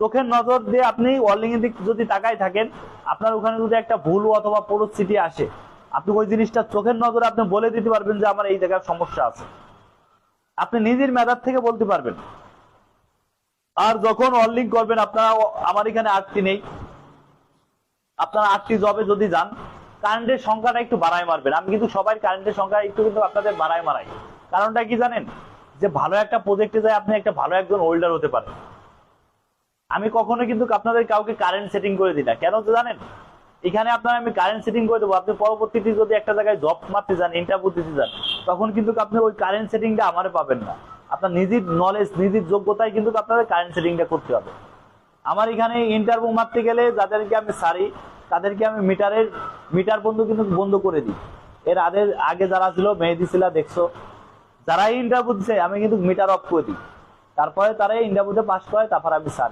চোখের নজর দিয়ে আপনি ওয়ার্লিং এর দিক যদি তাকায় থাকেন, আপনার ওখানে যদি একটা ভুল অথবা পরিস্থিতি আসে, আপনি ওই জিনিসটা চোখের নজরে আপনি বলে দিতে পারবেন যে আমার এই জায়গায় সমস্যা আছে। আপনি নিজের মেধার থেকে বলতে পারবেন। আর যখন অনলিং করবেন, আপনারা আমার এখানে আটটি নেই। আপনারা আটটি জবে যদি যান কারেন্টের সংখ্যাটা একটু বাড়ায় মারবেন। আমি কিন্তু সবাই কারেন্টের সংখ্যা একটু কিন্তু আপনাদের বাড়ায় মারাই। কারণটা কি জানেন? যে ভালো একটা প্রজেক্টে যায়, আপনি একটা ভালো একজন হোল্ডার হতে পারেন। আমি কখনো কিন্তু আপনাদের কাউকে কারেন্ট সেটিং করে দিই না। কেন তো জানেন? এখানে আপনার আমি কারেন্ট সেটিং করে দেবো। আপনি পরবর্তীতে যদি একটা জায়গায় জব মারতে যান ইন্টারভিউ দিতে যান, তখন কিন্তু আপনি ওই কারেন্ট সেটিংটা আমারে পাবেন না। আপনার নিজের নলেজ নিজের যোগ্যতায় কিন্তু আপনাদের কারেন্ট সেটিংটা করতে হবে। আমার এখানে ইন্টারভিউ মারতে গেলে যাদেরকে আমি সারি, তাদেরকে আমি মিটারের, মিটার বন্ধ কিন্তু বন্ধ করে দিই। এর আগে আগে যারা ছিল, মেহেদি ছিল দেখছ যারা ইন্টারভিউ দিচ্ছে আমি কিন্তু মিটার অফ করে দিই। তারপরে তারা ইন্টারভিউতে পাস করে, তারপর আমি সারি।